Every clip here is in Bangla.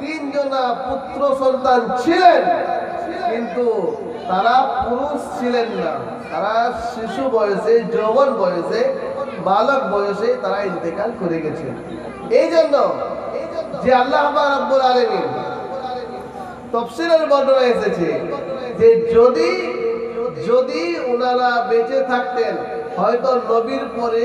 তিনজনা পুত্র সন্তান ছিলেন, কিন্তু তারা পুরুষ ছিলেন না। তারা শিশু বয়সে, যৌবন বয়সে, বালক বয়সে তারা করে এই জন্য আল্লাহ তফসিলের এসেছে যে যদি যদি ওনারা বেঁচে থাকতেন, হয়তো নবীর পরে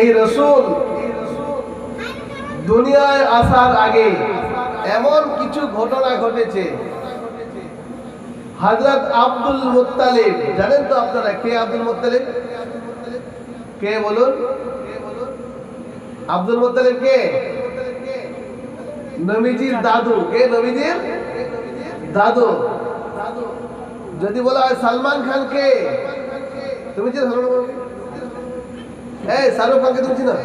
এই রসুল দুনিয়ায় আসার আগে এমন কিছু ঘটনা ঘটেছে। হযরত আব্দুল মুত্তালিব, জানেন তো আপনারা কে আব্দুল মুত্তালিব? কে বলুন? আব্দুল মুত্তালিব কে? নবীজির দাদু। কে নবীজির? দাদু। যদি বলা হয় সালমান খান কে? তুমি যে শাহরুখ ছিলেন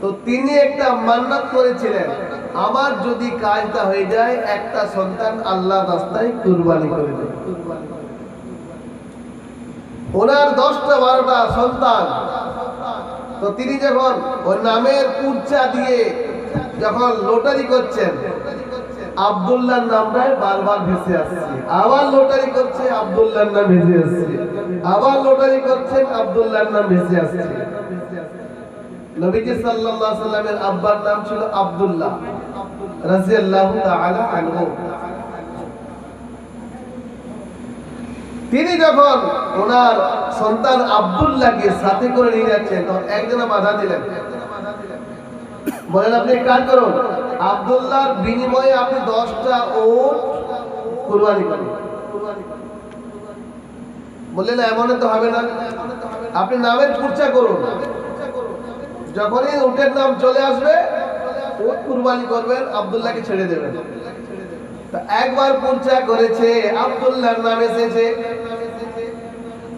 তো তিনি একটা মান্নাত করেছিলেন, আমার যদি কাজটা হয়ে যায়, একটা সন্তান আল্লাহ রাস্তায় কুরবানি করে দেব। ওনার দশটা বারোটা সন্তান। তো তিনি যখন ওই নামের কুর্চা দিয়ে যখন লোটারি করছেন আব্দুল্লাহর নামটাই বারবার ভেসে আসছে। আবার লোটারি করছে আব্দুল্লাহর নাম ভেসে আসছে। আবার লোটারি করছেন আব্দুল্লাহর নাম ভেসে আসছে। নবীজি সাল্লাল্লাহু সাল্লামের আব্বার নাম ছিল আব্দুল্লাহ রাদিয়াল্লাহু তাআলা আনহু। তিনি যখন ওনার সন্তান আব্দুল্লাহকে সাথে করে নিয়ে যাচ্ছেন, তখন একজনে বাধা দিলেন। বলেন আপনি কাজ করুন। আব্দুল্লাহর বিনিময়ে আপনি দশটা ওট কুরবানি করুন। বললেন এমন তো হবে না। আপনি নামের পূর্চা করুন। যখনই উটের নাম চলে আসবে উট কুরবানি করবেন, আব্দুল্লাহকে ছেড়ে দেবেন। একবার পূর্চা করেছে, আব্দুল্লাহর নাম এসেছে।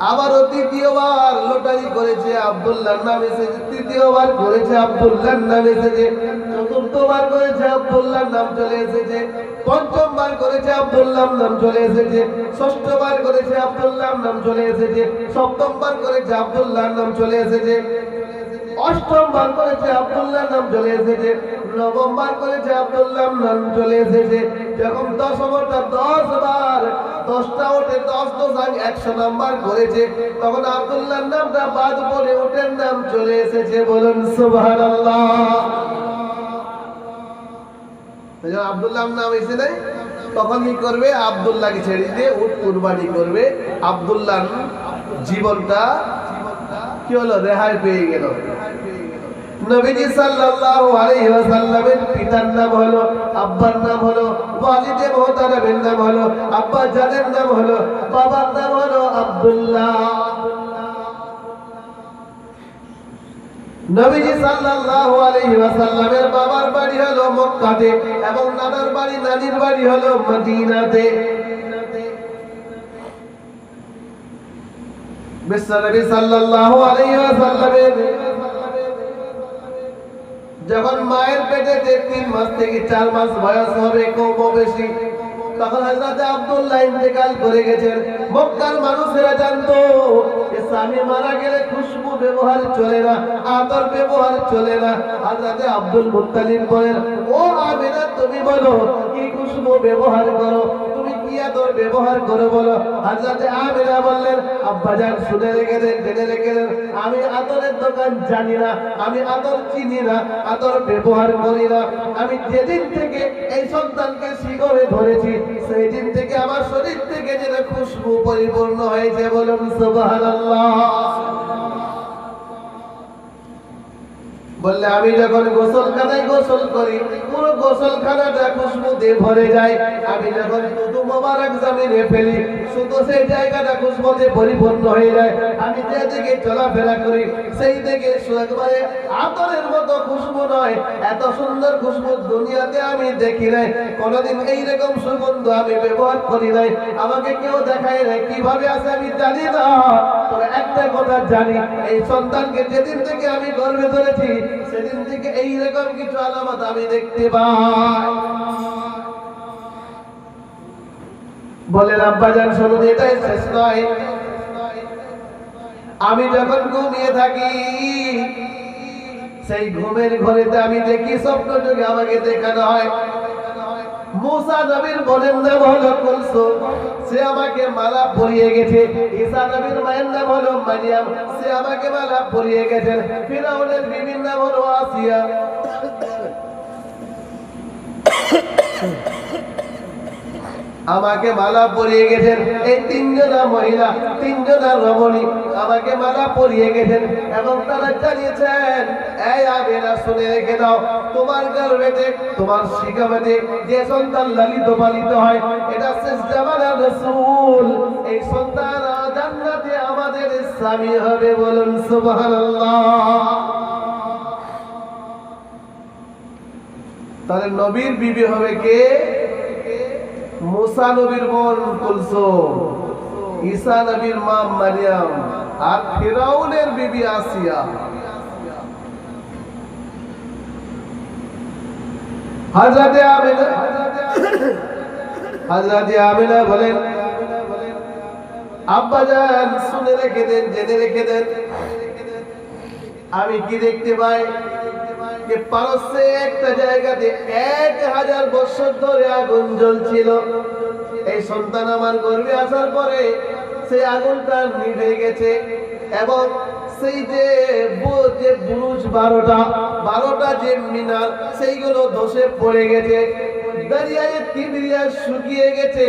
আবারও তৃতীয়বার লোটারি করেছে আব্দুল্লাহর নাম এসেছে তৃতীয়বার করেছে আব্দুল্লাহর নাম এসেছে চতুর্থবার করেছে আব্দুল্লাহর নাম চলে এসেছে, পঞ্চমবার করেছে আব্দুল্লাহর নাম চলে এসেছে, ষষ্ঠবার করেছে আব্দুল্লাহর নাম চলে এসেছে, সপ্তমবার করেছে আব্দুল্লাহর নাম চলে এসেছে অষ্টম বার করেছে আব্দুল্লাহ নাম চলে এসেছে নবম বার করেছে আব্দুল্লাহ নাম চলে এসেছে যখন দশমটা দশ বার দশটা ওঠে, দশ দশ আগে একশো নাম্বার করেছে। তখন আব্দুল্লাহ নামটা বাদ পড়ে ওটের নাম চলে এসেছে, বলুন সুবহানাল্লাহ। আবদুল্লাহ নাম এসে নাই, তখন কি করবে? আব্দুল্লাহকে ছেড়ে দিয়ে উট কুরবানি করবে। আব্দুল্লাহ জীবনটা কি হলো? রেহাই পেয়ে গেল। নবীজি সাল্লাল্লাহু আলাইহি ওয়াসাল্লামের পিতার নাম হলো, আব্বার নাম হলো, ওয়ালিদে মুহতারামের নাম হলো, আব্বা জানের নাম হলো, বাবার নাম হলো আব্দুল্লাহ। নবীজি সাল্লাল্লাহু আলাইহি ওয়াসাল্লামের বাবার বাড়ি হলো মক্কাতে এবং নানার বাড়ি, নানির বাড়ি হলো মদিনাতে। বিশ্বনবী সাল্লাল্লাহু আলাইহি ওয়াসাল্লামের যখন মায়ের পেটে যে তিন মাস থেকে চার মাস বয়স হবে কম বেশি। তখন হযরত আব্দুল্লাহ ইন্তেকাল করে গেছেন। মক্কার মানুষেরা জানতো স্বামী মারা গেলে খুশবু ব্যবহার চলে না, আদর ব্যবহার চলে না। হযরত আব্দুল মুত্তালিব বলেন, ও আমিনা, তুমি বলো, কি খুশবু ব্যবহার করো? কি ব্যবহার করো বলো। হযরত আমিনা বললেন আব্বাজান শুনে রেখে দেন, জেনে রেখে দেন। আমি আদরের দোকান জানি না, আমি আদর চিনি না আদর ব্যবহার করি না। আমি যেদিন থেকে এই সন্তানকে শিগরে ধরেছি সেই দিন থেকে আমার শরীর থেকে যেন খুশবু পরিপূর্ণ হয়েছে বলুন, সুবহানাল্লাহ। বললে, আমি যখন গোসলখানায় গোসল করি, পুরো গোসলখানাটা খুশবু দিয়ে ভরে যায়। আমি যখন দুধু মোবারক জমিনে ফেলি শুধু সেই জায়গাটা খুশবু দিয়ে পরিপূর্ণ হয়ে যায়। আমি যে দিকে চলাফেরা করি, সেই দিকে একবারে আতরের মতো খুশবু নয়। এত সুন্দর খুশবু দুনিয়াতে আমি দেখি নাই। কোনোদিন এইরকম সুগন্ধ আমি ব্যবহার করি নাই। আমাকে কেউ দেখায় নাই। কীভাবে আছে আমি জানি না। তবে একটা কথা জানি, এই সন্তানকে যেদিন থেকে আমি গর্বে ধরেছি সেদিন থেকে এইরকম কিছু আলামত আমি দেখতে পাই। বলেন আব্বাজান শুনুন এটাই শেষ নয়। আমি যখন ঘুমিয়ে থাকি, সেই ঘুমের ঘরেতে আমি দেখি স্বপ্ন যুগে আমাকে দেখানো হয়। মুসা নবীর বোনের নাম হলো কুলসুম, সে আমাকে মালা পরিয়ে গেছে। ঈসা নবীর মায়ের নাম হলো মারিয়াম, সে আমাকে মালা পরিয়ে গেছেন। ফিরাউনের বিবির নাম হলো আসিয়া। আমাকে মালা পরিয়ে গেছেন। এই তিনজনা মহিলা তিনজনা রমণী আমাকে মালা পরিয়ে গেছেন এবং তারা জানিয়েছেন, এই আমেরা শুনে রেখে দাও, তোমার গর্ভেতে, তোমার শিখাবেতে যে সন্তান লালিত পালিত হয়, এটা শেষ জামানার রসুল। এই সন্তান জান্নাতে আমাদের স্বামী হবে বলুন সুবহানাল্লাহ। তাহলে নবীর বিবি হবে কে? মুসা নবীর বোন কুলসুম, ঈসা নবীর মা মারিয়াম আর ফিরাউনের বিবি আসিয়া। হযরতে আমিনা হযরতে আমিনা বলেন, আব্বা জান শুনে রেখে দেন, জেনে রেখে দেন। আমি কি দেখতে পাই? যে পারস্যে একটা জায়গাতে এক হাজার বছর ধরে আগুন জ্বলছিল। এই সন্তান আমার গর্বে আসার পরে সেই আগুনটা নিভে গেছে এবং সেই যে যে বুরুজ বারোটা বারোটা যে মিনার, সেইগুলো ধসে পড়ে গেছে। দাঁড়িয়ে তিবরিয়া শুকিয়ে গেছে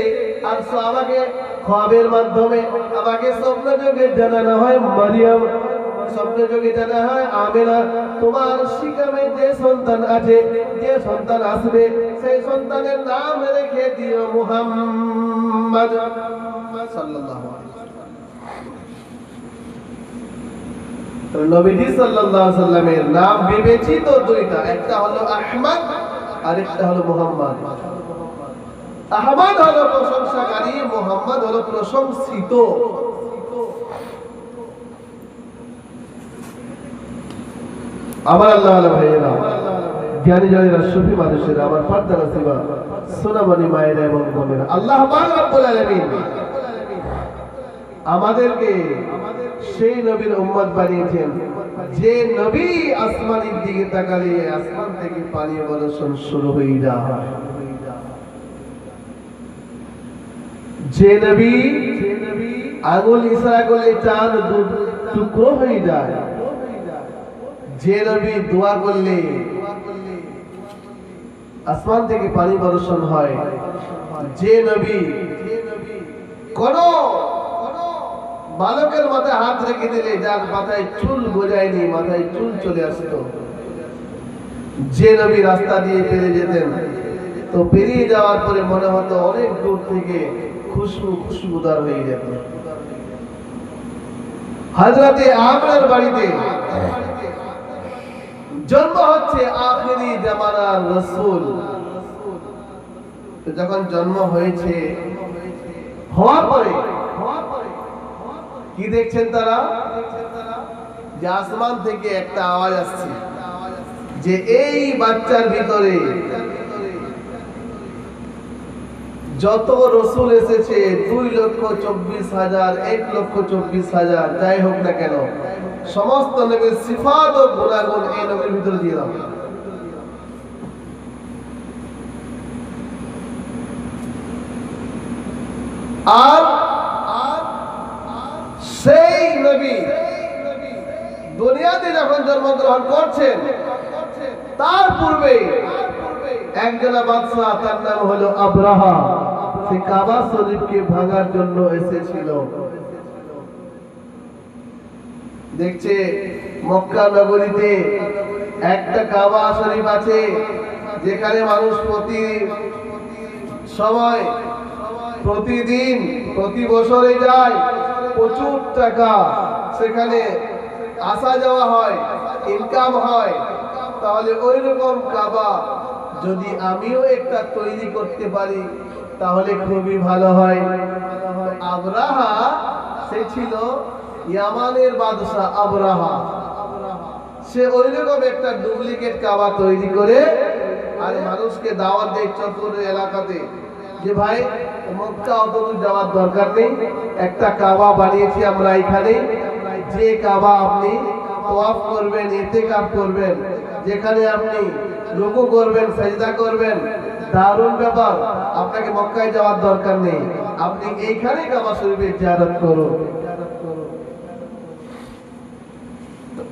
আর আমাকে খবের মাধ্যমে, আমাকে স্বপ্ন যোগে জানানো হয়, মারিয়াম স্বপ্নে যোগে জানা হয় তোমার শিকামে যে সন্তান আছে, যে সন্তান আসবে, সেই সন্তানের নাম রেখে দিও সাল্লাল্লাহু নবীজি সাল্লাল্লাহু আলাইহি সাল্লামের নাম বিবেচিত দুইটা, একটা হলো আহমদ হলো মুহাম্মদ। আহমদ হলো প্রশংসাকারী, মুহাম্মদ হলো প্রশংসিত। আমার আল্লাহ আল্লাহ ভাইয়েরা, জ্ঞানী জানেরা সুফি মানুষের, আমার পর্দা নাসিবা সোনামণি মায়েরা এবং বোনেরা, আল্লাহ আমাদেরকে সেই নবীর উম্মত বানিয়েছেন। যে নবী আসমানের দিকে তাকালে আসমান থেকে পানি বর্ষণ শুরু হয়ে যায়। যে নবী আঙুল ইশারা করলে চাঁদ টুকরো হয়ে যায়। যে নবী দোয়া করলে আসমান থেকে পানি বর্ষণ হয়, যে নবী কোন বালকের মাথায় হাত রেখে দিলে যার মাথায় চুল বোঝায়নি, মাথায় চুল চলে আসতো। যে নবী রাস্তা দিয়ে পেরিয়ে যেতেন, তো পেরিয়ে যাওয়ার পরে মনে হতো অনেক দূর থেকে খুশবু, খুশবুদার হয়ে যেত। হাজরাতে আমরার বাড়িতে জন্ম হচ্ছে আখেরি জামানার রসুল। যখন জন্ম হয়েছে, হওয়ার পরে কি দেখছেন তারা? যে আসমান থেকে একটা আওয়াজ আসছে, যে এই বাচ্চার ভিতরে যত রসুল এসেছে দুই লক্ষ চব্বিশ হাজার, এক লক্ষ চব্বিশ হাজার, যাই হোক না কেন, সমস্ত নবীর সিফাত ও গুণাগুণ এই নবীর ভিতরে দিয়ে দাও। আর সেই নবী দুনিয়াতে যখন জন্মগ্রহণ করছেন, তার পূর্বে একজনা বাদশাহ, তার নাম হলো আব্রাহা সে কাবা শরীফকে ভাঙার জন্য এসেছিল। দেখছে মক্কা নগরীতে একটা কাবা শরীফ আছে, যেখানে মানুষ প্রতি সময়, প্রতিদিন, প্রতি বছরে যায় প্রচুর টাকা। সেখানে আসা যাওয়া হয় ইনকাম হয়। তাহলে ওই রকম কাবা যদি আমিও একটা তৈরি করতে পারি তাহলে খুবই ভালো হয়। আবরাহা, সে ছিল ইয়ামানের বাদশাহ আবরাহা। সে ওই রকম একটা ডুপ্লিকেট কাবা তৈরি করে আর মানুষকে দাওয়াত দেয় চতুর এলাকাতে যে, ভাই, মক্কা অত দূর যাওয়ার দরকার নেই। একটা কাবা বানিয়েছি আমরা এখানে যে কাবা আপনি তোয়াফ করবেন ইতেকাফ করবেন, যেখানে আপনি রুকু করবেন, সেজদা করবেন দারুণ ব্যাপার। আপনাকে মক্কায় যাওয়ার দরকার নেই। আপনি এইখানেই কাবা শরীফের জিয়ারত করুন।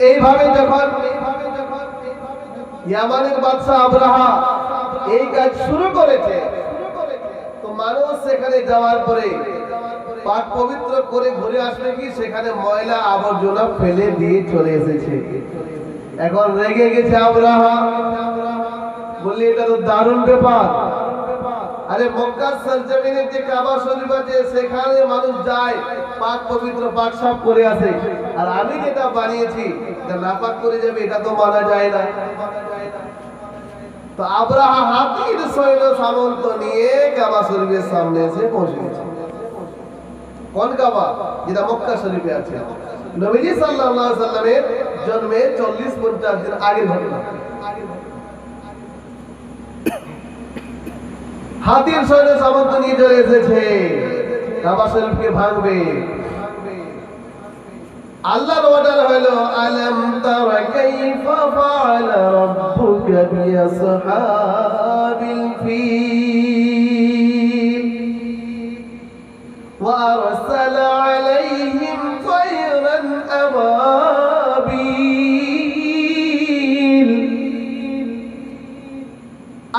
এইভাবে যখন ইয়ামানের বাদশাহ আব্রাহা এই কাজ শুরু করেছে, তো মানুষ সেখানে যাওয়ার পরে পাক পবিত্র করে ঘুরে আসবে কি? সেখানে ময়লা আবর্জনা ফেলে দিয়ে চলে এসেছে। এখন রেগে গেছে আব্রাহা বললি, এটা তো দারুণ ব্যাপার। আরে মক্কা সরজমিনের যে কাবা শরীফ আছে, সেখানে মানুষ যায়, পাক পবিত্র পাক সাফ করে আসে। আর আমি যেটা বানিয়েছি, এটা নাপাক করে যাবে, এটা তো মানা যায় না। তো আব্রাহা হাতির সৈন্য সামন্ত নিয়ে কাবা শরীফের সামনে এসে পৌঁছে গেছে কোন কাবা? যেটা মক্কা শরীফে আছে। নবীজি সাল্লাল্লাহু আলাইহি সাল্লামের জন্মে 40 50 দিন আগের ঘটনা। হাতির সৈন্য সামন্ত নিয়ে চলে এসেছে। কাবা শরীফকে ভাঙবে। আল্লাহর অর্ডার হলো, আলম তারা কাইফা ফাআল রাব্বুকা বিআসহাবিল ওয়া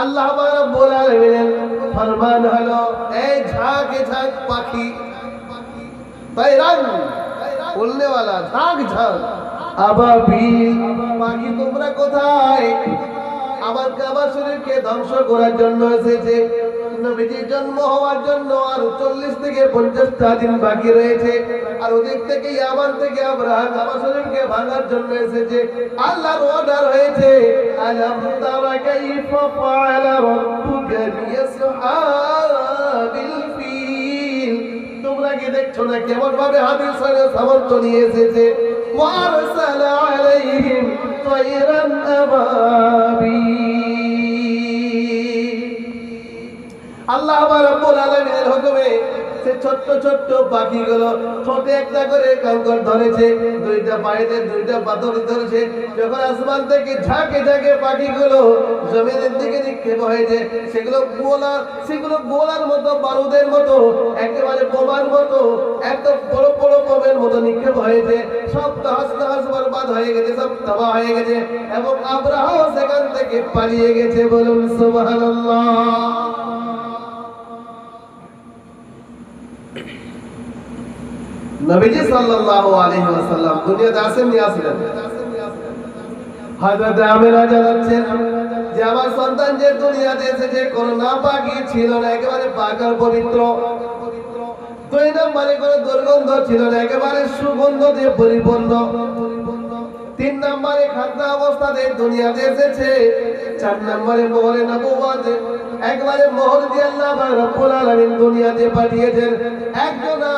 আল্লাহ বলেন ফরমান হলো, এই ঝাঁক ঝাঁক পাখি वाला ঝাঁক ঝাঁক আবাবিল পাখি, তোমরা কোথায়? আমার কাবা শরীরকে ধ্বংস করার জন্য এসেছে। নবীজির জন্ম হওয়ার জন্য আর চল্লিশ থেকে পঞ্চাশটা দিন বাকি রয়েছে। আর ওদিক থেকে ইয়ামান থেকে আবরাহ কাবা শরীফকে ভাঙার জন্য এসেছে। আল্লাহর অর্ডার হয়েছে তোমরা কি দেখছ না কেমন ভাবে হাবিল সাহেব সামর্থ্য নিয়ে এসেছে? ওয়ারসালা আলাইহিম আবাবিল। আল্লাহ আমার রব্বুল আলামিনের হুকুমে সে ছোট্ট ছোট্ট পাখিগুলো ছোটে একটা করে কঙ্কর ধরেছে, দুইটা পায়েতে দুইটা পাথর ধরেছে। যখন আসমান থেকে ঝাঁকে ঝাঁকে পাখিগুলো জমিনের দিকে নিক্ষেপ হয়েছে, সেগুলো গোলা, সেগুলো গোলার মতো, বারুদের মতো, একেবারে বোমার মতো, এত বড় বড় বোমের মতো নিক্ষেপ হয়েছে। সব তাহাস তাহাস বরবাদ হয়ে গেছে, সব তাবা হয়ে গেছে এবং আব্রাহাও সেখান থেকে পালিয়ে গেছে বলুন সুবহানাল্লাহ। নবীজি সাল্লাল্লাহু আলাইহি ওয়াসাল্লাম দুনিয়াতে আসেন নি আসলেন? হযরত আমিনা জানাচ্ছেন যে আমার সন্তান যে দুনিয়াতে এসেছে কোন নাপাকি ছিল না, একেবারে পাক আর পবিত্র। দুই নম্বরে কোনো দুর্গন্ধ ছিল না, একেবারে সুগন্ধ দিয়ে পরিপূর্ণ। তিন নম্বরে খাদ্য অবস্থাতে দুনিয়াতে এসেছে, চার নম্বরে মোহরে নবুয়াত একবারে মোহর দিয়ে আল্লাহ পাক রব্বুল আলামিন দুনিয়াতে পাঠিয়েছেন। একজনা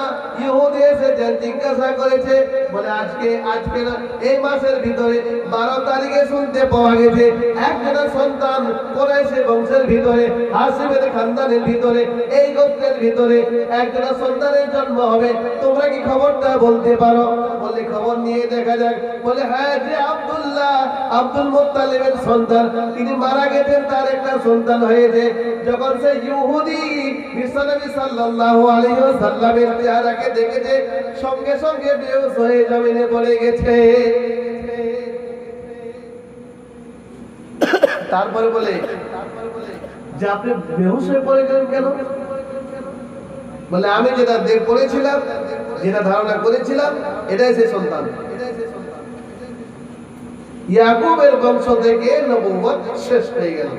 ইহুদি এসেছেন জিজ্ঞাসা করেছে, বলে আজকে আজকে এই মাসের ভিতরে বারো তারিখে শুনতে পাওয়া গেছে একজনা সন্তান কোরাইশে বংশের ভিতরে, হাসিমের খানদানের ভিতরে, এই গোত্রের ভিতরে একজনা সন্তানের জন্ম হবে। তোমরা কি খবরটা বলতে পারো? বলে খবর নিয়ে দেখা যাক। বলে হ্যাঁ যে আব্দুল্লাহ, আব্দুল মুত্তালিবের সন্তান, তিনি মারা গেছেন, তার একটা সন্তান হয়েছে। যখন সে ইহুদি বিশ্বনবী সাল্লাল্লাহু আলাইহি ওয়াসাল্লামের চেহারাকে দেখেছে সঙ্গে সঙ্গে বেহুশ হয়ে জমিনে পড়ে গেছে। তারপরে বলে, যে আপনি বেহুশ হয়ে পড়ে গেলেন কেন? বলে, আমি যেটা পড়েছিলাম, যেটা ধারণা করেছিলাম, এটাই সে সন্তান। ইয়াকুবের বংশ থেকে নবুবত শেষ হয়ে গেল।